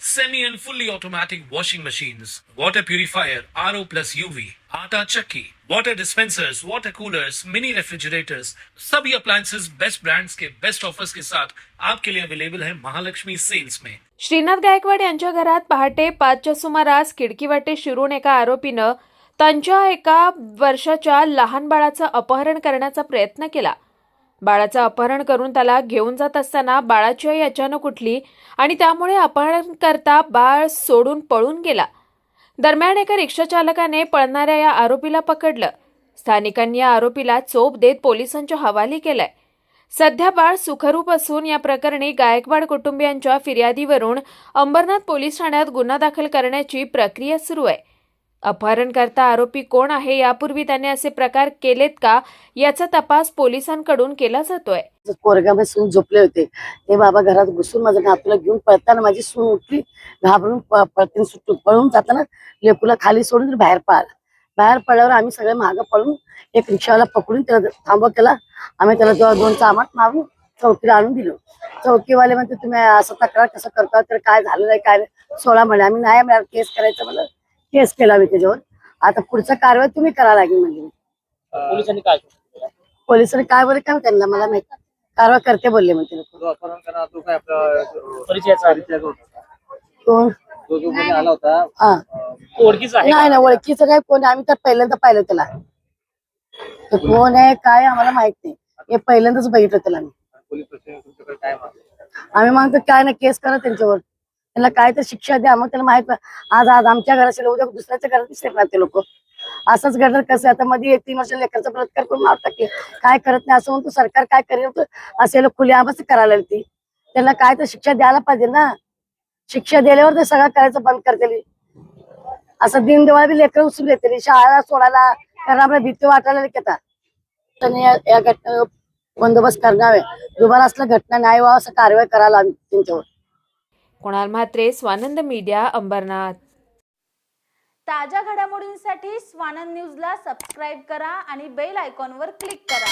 semi and fully automatic washing machines, water purifier, RO plus UV, आटा चक्की, water dispensers, water coolers, mini refrigerators, सभी appliances best brands के best offers के साथ आपके लिए अवेलेबल है महालक्ष्मी सेल्स में श्रीनाथ गायकवाड यांच्या घरात पहाटे पाचच्या सुमारास खिडकी वाटे शिरून एका आरोपीनं त्यांच्या एका वर्षाच्या लहान बाळाचं अपहरण करण्याचा प्रयत्न केला. बाळाचं अपहरण करून त्याला घेऊन जात असताना बाळाची आई अचानक उठली आणि त्यामुळे अपहरणकर्ता बाळ सोडून पळून गेला. दरम्यान एका रिक्षाचालकाने पळणाऱ्या या आरोपीला पकडलं. स्थानिकांनी या आरोपीला चोप देत पोलिसांच्या हवाली केलाय. सध्या बाळ सुखरूप असून या प्रकरणी गायकवाड कुटुंबियांच्या फिर्यादीवरून अंबरनाथ पोलीस ठाण्यात गुन्हा दाखल करण्याची प्रक्रिया सुरू आहे. अपहरणकर्ता आरोपी कोण आहे? यापूर्वी त्याने असे प्रकार केलेत का? याचा तपास पोलिसांकडून केला जातोय. कोरगामध्ये सून झोपले होते. ते बाबा घरात घुसून माझ्या नातूला घेऊन पळताना माझी सून उठली. घाबरून पळतीन सुटून पळून जाताना लेकूला खाली सोडून बाहेर पळाला. बाहेर पडल्यावर आम्ही सगळे मागं पळून एक रिक्षावाला पकडून त्याला थांबव केला. आम्ही त्याला दोन दोन चामाट मारून चौकीला आणून दिलो. चौकीवाले म्हणते तुम्ही असं तक्रार कसं करता? तर काय झालं नाही काय सोळा म्हणे आम्ही नाही केस करायचं म्हणलं. केस केला मी त्याच्यावर. आता पुढचं कारवाई तुम्ही करा लागेल म्हणजे. पोलिसांनी काय? पोलिसांनी काय बोलले काय त्यांना मला माहीत. कारवाई करते बोलले मग ते लोक. जो अपहरण करणार तो काय आपला परिचयाचा परिचयाचा होता. कोण तो जो कोणी आला होता. हा. ओळखीचा आहे नाही ना ओळखीचं काय कोण आम्ही तर पहिल्यांदा पाहिलं त्याला. तो कोण आहे काय आम्हाला माहीत नाही. हे पहिल्यांदाच बघितलं त्याला आम्ही. पोलीस प्रशासन तुमच्याकडे काय मागणी आम्ही मागतो काय ना केस करा त्यांच्यावर. त्यांना काय तर शिक्षा द्या मग त्याला माहीत आज आज आमच्या घराचे उद्या दुसऱ्याच्या घरात दिसले ते लोक? असंच घडलं कसं? आता मध्ये एक तीन वर्ष लेकरचा बलात्कार करून मार टाकले. काय करत नाही? असं म्हणतो सरकार काय करेल असे लोक खुली आमच करायला लागली ती. त्यांना काय तर शिक्षा द्यायला पाहिजे ना. शिक्षा दिल्यावर ते सगळं करायचं बंद करते असं दिन बी लेकर उचलून येते शाळा सोडायला कारण आपल्या भीती वाटायला घेतात त्यांनी या या घटना बंदोबस्त करणार दुबारा असल्या घटना नाही व्हावं असं कारवाई करायला आम्ही त्यांच्यावर. कुणाल म्हात्रे स्वानंद मीडिया अंबरनाथ. ताज्या घडामोडींसाठी स्वानंद न्यूजला सबस्क्राईब करा आणि बेल आयकॉनवर क्लिक करा.